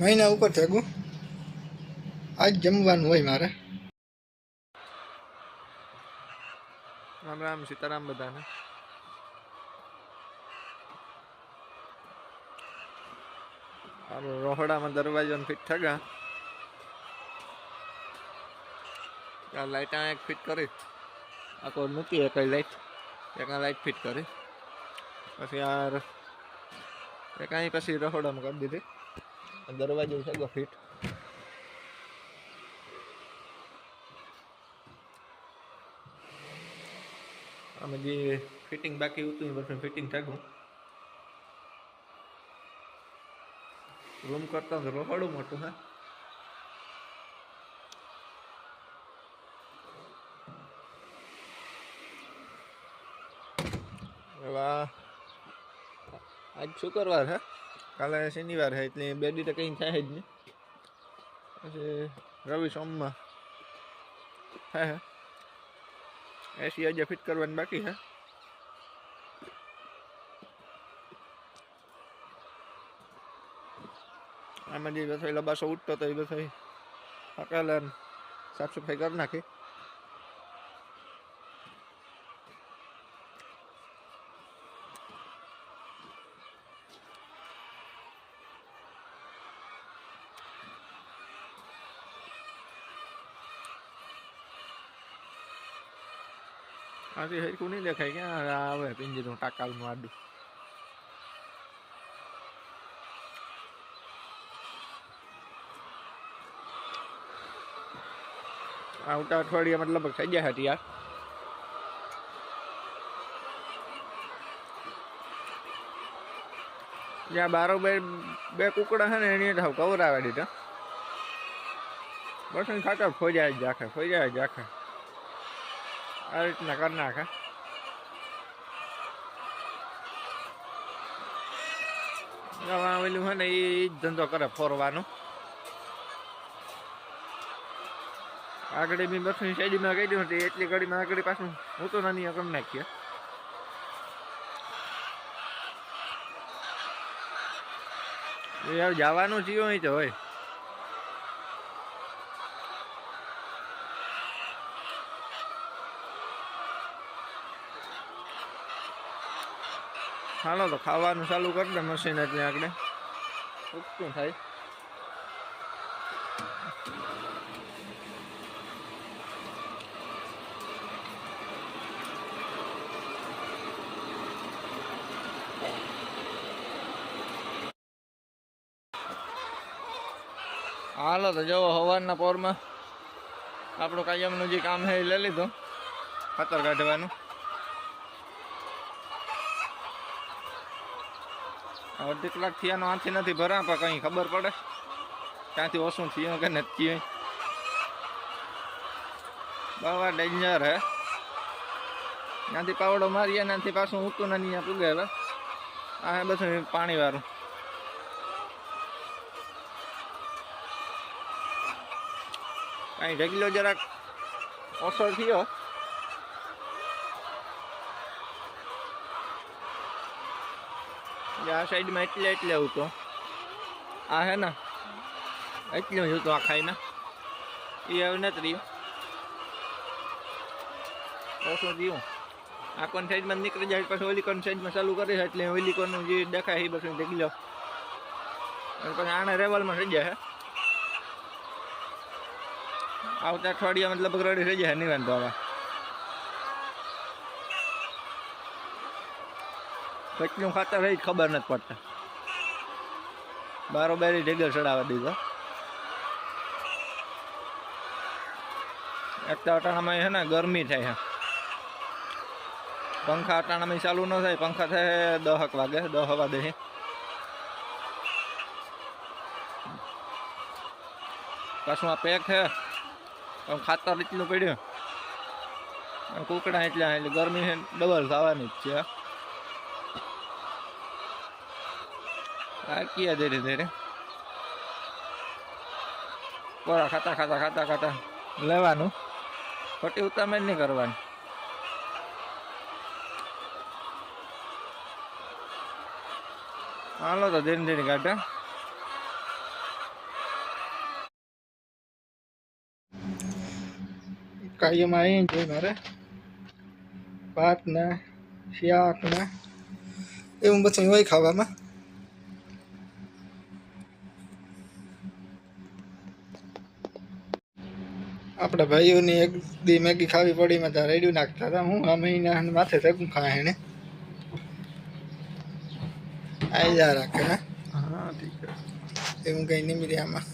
મહિના ઉપર થયું આજ જમવાનું હોય મારે. રામ રામ, સીતારામ બધાને. રોહડામાં દરવાજો ફિટ થયા લાઇટ આ એક ફિટ કરી. આ કોઈ મૂકી એક લાઈટ એક લાઈટ ફિટ કરી. પછી આ એક પછી રહોડામાં કરી દીધી. દરવાજો છે ફિટ અમે જે ફિટિંગ બાકી હતું, એ ફિટિંગ થયું રૂમ કરતા રહોડું મોટું, હા. આજ શુક્રવાર, હે? કાલે શનિવાર છે એટલે બે દી તો કંઈ થાય જ નહીં. પછી રવિ સોમમાં હા હા. એસી આજે ફિટ કરવાની બાકી છે આમાં જે બધો લબાસો ઉઠતો તો એ બધો હકાલે સાફ સફાઈ કરી નાખી. આથી હરખું નહીં દેખાય ક્યાં આવે પિંજરું ટાકાલનું આડું આવતા અઠવાડિયા મતલબ થઈ જાય હતી યાર જ્યાં બારો બે બે કુકડા છે ને એની હાવ કવર આવે દીધા બસ ખાતા ફોજાય જ રાખે ફોજાય જ રાખે આ રીતના કરી નાખે. આવા આવેલું હોય ને એ જ ધંધો કરે ફોરવાનો. આગળ બી બસની સાઈડમાં કહી દઉં હતી એટલી ઘડીમાં આગળ પાછું હું તો નાની કરી નાખીએ યાર જવાનું જીવો અહીં તો હોય. હાલો તો ખાવાનું ચાલુ કરી દે મશીન એટલે આગળ. શું થાય? હાલો તો જવો સવારના પોરમાં. આપણું કાયમનું જે કામ છે એ લઈ લીધું. ખાતર કાઢવાનું. અડધી કલાક થયાનો આથી નથી ભરા પણ કંઈ ખબર પડે. ક્યાંથી ઓછું થયું કે નથી થયું. બાવા ડેન્જર હે. ત્યાંથી પાવડો મારીએ ત્યાંથી પાછું ઊંચું નથી ત્યાં પૂગે હવે આ બધું પાણીવાળું. કાંઈ ઢગલો જરાક ઓછો થયો. આ સાઈડમાં એટલે એટલે તો. આ હે ને, એટલે હું તો આ ખાઈને. એ હવે નથી રહ્યું. ઓછું રહ્યું આ કોણ સાઈડમાં નીકળી જાય, પછી ઓલી કોણ સાઈડમાં ચાલુ કરે છે, એટલે ઓલી કોનું જે દેખાય એ બધું દેખી લો. પછી આને રેવલમાં થઈ જાય આવતા અઠવાડિયા મતલબ રડી થઈ જાય નહીં વાંધો હવે. કેટલું ખાતર રહી ખબર નથી પડતા. બારોબારી ઢેગર ચડાવવા દીધો. એક અટાણામાં છે ને ગરમી થાય છે પંખા અટાણામાં ચાલુ ન થાય, પંખા થાય દહક વાગે, દહ દે કશું આ પેક છે. પણ ખાતર એટલું પડ્યું. કુકડા એટલા એટલે ગરમી છે ડબલ થવાની જ છે. किया धीरे धीरे કોરા ખાતા ખાતા ખાતા ખાતા લેવાનું ખોટી ઉતામેળ નહીં કરવાની હાલો તો ધીરે ધીરે કાઢા કાયમાં આવી જાય મારે ભાત ને શાક ને એવું બધું હોય ખાવામાં આપણા ભાઈઓની એક દી મેગી ખાવી પડી માં ત્યાં રેડ્યું નાખતા હતા. હું આ મહિના માથે થકું ખા એને આવી જા રાખે ને. હા ઠીક એવું કંઈ નહીં આમાં.